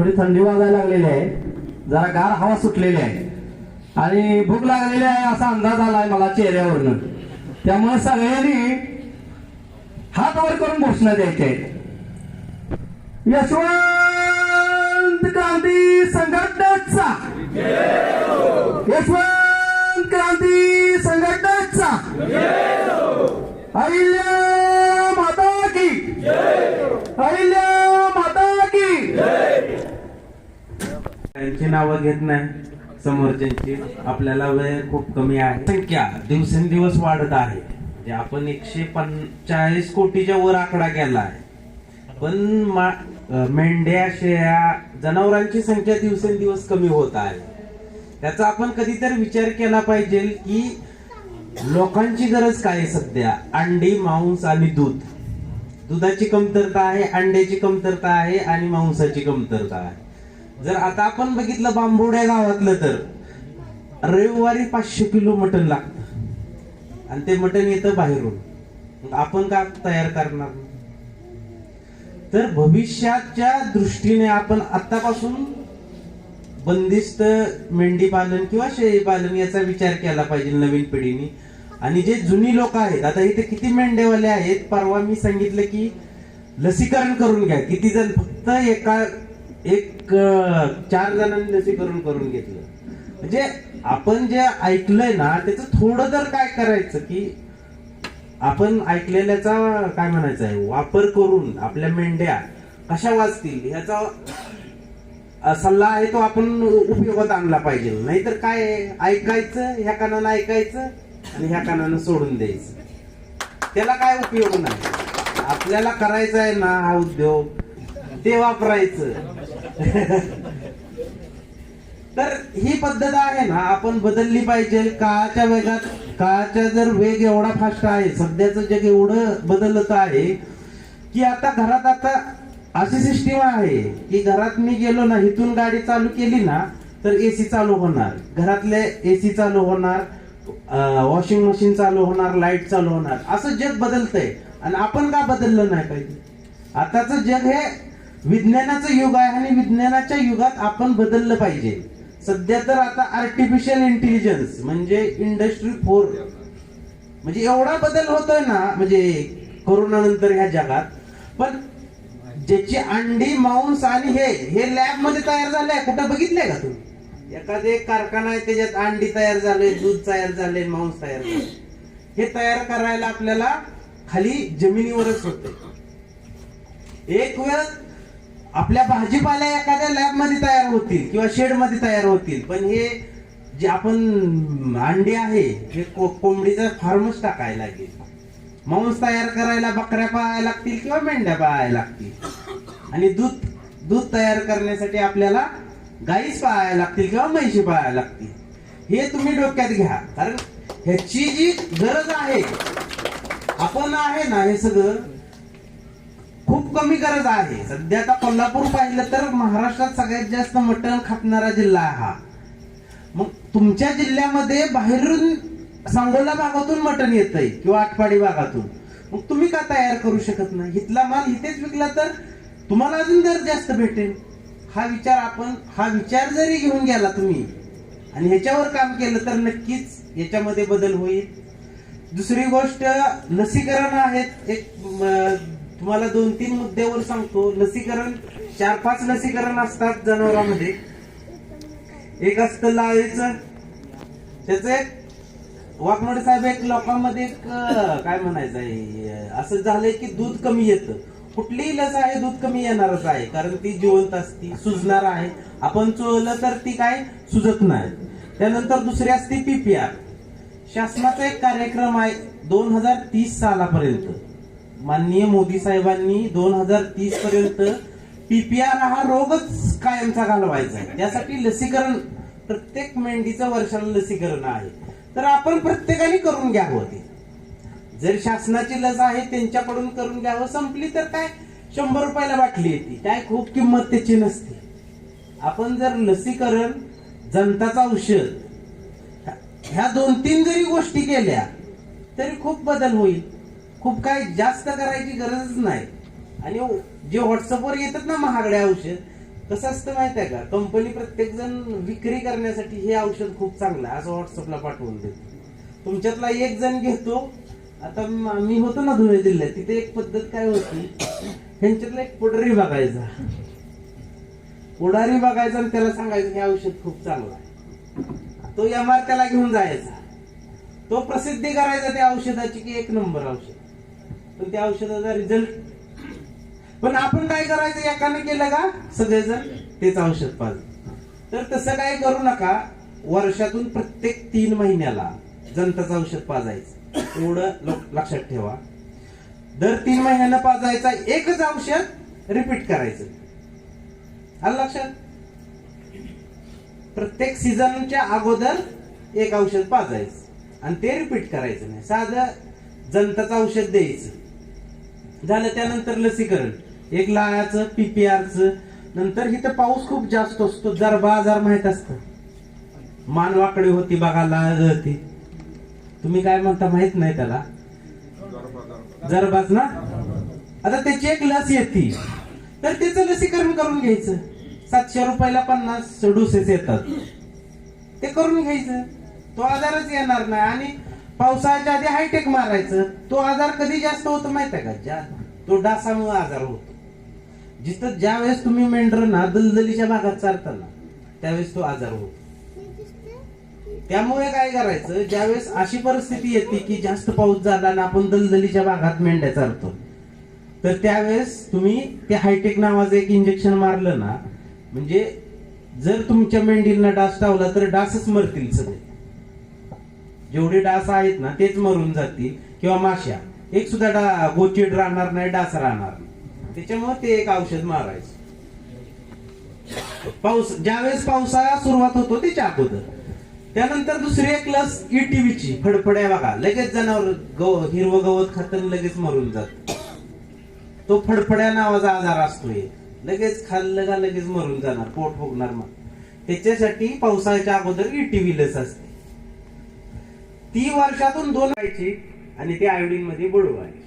थोडी थंडी वाजायला लागलेली आहे. जरा गार हवा सुटलेली आहे. आणि भूक लागलेली आहे असा अंदाज आलाय मला चेहऱ्यावरनं. त्यामुळे सगळ्यांनी हात वर करून घोषणा द्यायची आहे यशवंत क्रांती संघटनेचा यशवंत क्रांती संघटनेचा अहिल्या माता की अहिल्या माता की त्यांची नावं घेत नाही. समोरच्यांची आपल्याला वेळ खूप कमी आहे. संख्या दिवसेंदिवस वाढत आहे. जे आपण एकशे पंचाळीस कोटीच्या वर आकडा केला आहे. पण मेंढ्या शेळ्या जनावरांची संख्या दिवसेंदिवस कमी होत आहे. त्याचा आपण कधीतरी विचार केला पाहिजे की लोकांची गरज काय आहे सध्या? अंडी मांस आणि दूध. दुधाची कमतरता आहे अंड्याची कमतरता आहे आणि मांसाची कमतरता आहे. जर आता आपण बघितलं बांबोड्या गावातलं तर रविवारी पाचशे किलो मटण लागतं. आणि ते मटण येतं बाहेरून. आपण का तयार करणार? तर भविष्याच्या दृष्टीने आपण आतापासून बंदिस्त मेंढी पालन किंवा शेळी पालन याचा विचार केला पाहिजे नवीन पिढीने. आणि जे जुनी लोक आहेत आता इथे किती मेंढेवाले आहेत परवा मी सांगितलं की लसीकरण करून घ्या. किती जण फक्त एका एक चार जणांनी लसीकरण करून घेतलं. म्हणजे आपण जे ऐकलंय ना त्याचं थोडं तर काय करायचं की आपण ऐकलेल्याचा काय म्हणायचं आहे? वापर करून आपल्या मेंढ्या कशा वाचतील? ह्याचा सल्ला आहे तो आपण उपयोगात आणला पाहिजे. नाहीतर काय ऐकायचं ह्या कानानं ऐकायचं आणि ह्या कानानं सोडून द्यायचं. त्याला काय उपयोग नाही. आपल्याला करायचा आहे ना हा उद्योग ते वापरायचं. तर ही पद्धत आहे ना आपण बदलली पाहिजे. काळाच्या वेगात काळाचा जर वेग एवढा फास्ट आहे सध्याचं जग एवढं बदलत आहे की आता घरात आता अशी सिस्टीम आहे की घरात मी गेलो ना इथून गाडी चालू केली ना तर एसी चालू होणार. घरातले एसी चालू होणार वॉशिंग मशीन चालू होणार लाइट चालू होणार. असं जग बदलतंय. आणि आपण का बदललं नाही पाहिजे? आताच जग हे विज्ञानाचं युग आहे आणि विज्ञानाच्या युगात आपण बदललं पाहिजे. सध्या तर आता आर्टिफिशियल इंटेलिजन्स म्हणजे इंडस्ट्री फोर म्हणजे एवढा बदल होतोय ना म्हणजे कोरोना नंतर ह्या जगात पण ज्याची अंडी मांस आणि हे हे लॅबमध्ये तयार झालंय. कुठं बघितलंय का तुम्ही? एखादे कारखाना आहे त्याच्यात अंडी तयार झाले दूध तयार झाले मांस तयार झाले. हे तयार करायला आपल्याला खाली जमिनीवरच होते एक वेळ आपल्या भाजीपाल्या एखाद्या लॅबमध्ये तयार होतील किंवा शेडमध्ये तयार होतील. पण हे जे आपण अंडी आहे हे को- कोंबडीचा फार्मच टाकायला लागेल. मांस तयार करायला बकऱ्या पाळायला लागतील किंवा मेंढ्या पाळायला लागतील. आणि दूध दूध तयार करण्यासाठी आपल्याला गाईच पाळायला लागतील किंवा म्हैशी पाळायला लागतील. हे तुम्ही डोक्यात घ्या. कारण ह्याची जी गरज आहे आपण आहे ना हे सगळं खूप कमी गरज आहे. सध्या आता कोल्हापूर पाहिलं तर महाराष्ट्रात सगळ्यात जास्त मटण खातणारा जिल्हा आहे हा. मग तुमच्या जिल्ह्यामध्ये बाहेरून सांगोला भागातून मटण येतंय किंवा आटपाडी भागातून. मग तुम्ही का तयार करू शकत नाही? इथला माल इथेच विकला तर तुम्हाला अजून दर जास्त भेटेल. हा विचार आपण हा विचार जरी घेऊन गेला तुम्ही आणि ह्याच्यावर काम केलं तर नक्कीच याच्यामध्ये बदल होईल. दुसरी गोष्ट लसीकरण आहेत. एक तुम्हाला दोन तीन मुद्द्यावर सांगतो. लसीकरण चार पाच लसीकरण असतात जनावरांमध्ये. एक असतं लाळीचं. त्याच एक वाघमोडे साहेब एक लोकांमध्ये एक काय म्हणायचं आहे असं झालंय की दूध कमी येतं. कुठलीही लस आहे दूध कमी येणारच आहे कारण ती जिवंत असती सुजणार आहे. आपण चोळलं तर ती काय सुजत नाही. त्यानंतर दुसरी असते पीपीआर शासनाचा एक कार्यक्रम आहे दोन हजार तीस सालापर्यंत. माननीय मोदी साहेबांनी दोन हजार तीस पर्यंत पीपीआर हा रोगच कायमचा घालवायचा आहे. त्यासाठी लसीकरण प्रत्येक मेंढीचं वर्षाला लसीकरण आहे. तर आपण प्रत्येकाने करून घ्यावं ते. जर शासनाची लस आहे त्यांच्याकडून करून घ्यावं. संपली तर काय? शंभर रुपयाला बाटली येते. काय? खूप किंमत त्याची नसते. आपण जर लसीकरण जनताचा औषध ह्या दोन तीन जरी गोष्टी केल्या तरी खूप बदल होईल. खूप काय जास्त करायची गरजच नाही. आणि जे व्हॉट्सअपवर येतात ना महागडे औषध कसं असतं माहीत आहे का? कंपनी प्रत्येक जण विक्री करण्यासाठी हे औषध खूप चांगलं आहे असं व्हॉट्सअपला पाठवून देतो. तुमच्यातला एक जण घेतो आता मी होतो ना धुळे जिल्ह्यात तिथे एक पद्धत काय होती ह्यांच्यातला एक पुढारी बघायचा. पुढारी बघायचा आणि त्याला सांगायचं हे औषध खूप चांगलं आहे. तो एम आर त्याला घेऊन जायचा. तो प्रसिद्धी करायचा त्या औषधाची की एक नंबर औषध. पण त्या औषधाचा रिझल्ट पण आपण काय करायचं? एकाने केलं का? सगळेजण तेच औषध पाहिजे तर तसं काय करू नका. वर्षातून प्रत्येक तीन महिन्याला जनताचं औषध पाजायचं. एवढं लक्षात ठेवा. दर तीन महिन्याला पाजायचा एकच औषध रिपीट करायचं. आलं लक्षात? प्रत्येक सीझनच्या अगोदर एक औषध पाजायचं. आणि ते रिपीट करायचं नाही. साधं जनताचं औषध द्यायचं. झालं त्यानंतर लसीकरण. एक लाळाचं पीपीआरचं नंतर इथं पाऊस खूप जास्त असतो जर बाजार माहीत असतं. मानवाकडे होती बघा लाळ होती तुम्ही काय म्हणता माहीत नाही त्याला? जरबाज ना? आता त्याची एक लस येते. तर त्याचं लसीकरण करून घ्यायचं. सातशे रुपयाला पन्नास डोसेस येतात. ते करून घ्यायचं. तो आजारच येणार नाही. आणि पावसाळ्याच्या आधी हायटेक मारायचं. तो आजार कधी जास्त होतो माहीत आहे का? ज्या तो डासामुळे आजार होतो. जिथं ज्या वेळेस तुम्ही मेंढर ना दलदलीच्या भागात चालताना त्यावेळेस तो आजार होतो. त्यामुळे काय करायचं? ज्यावेळेस अशी परिस्थिती येते की जास्त पाऊस झाला आणि आपण दलदलीच्या भागात मेंढ्या चालतो तर त्यावेळेस तुम्ही ते हायटेक नावाचं एक इंजेक्शन मारलं ना म्हणजे जर तुमच्या मेंढींना डास टावला तर डासच मरतील सगळे. जेवढे डास आहेत ना तेच मरून जातील. किंवा माश्या. एक सुद्धा डा गोचिड राहणार नाही डास राहणार नाही. त्याच्यामुळे ते एक औषध मारायचं. पाऊस ज्यावेळेस पावसाळा सुरुवात होतो त्याच्या अगोदर. त्यानंतर दुसरी एक लस ईटीव्हीची फडफड्या बघा. लगेच जनावर गव हिरवं गवत खातं लगेच मरून जात. तो फडफड्या नावाचा आजार असतोय. लगेच खाल्लं का लगेच मरून जाणार पोट फुगणार मग. त्याच्यासाठी पावसाळ्याच्या अगोदर ईटीव्ही लस असते. ती वर्षातून दोन व्हायची आणि ती आयोडीन मध्ये बुडवायची.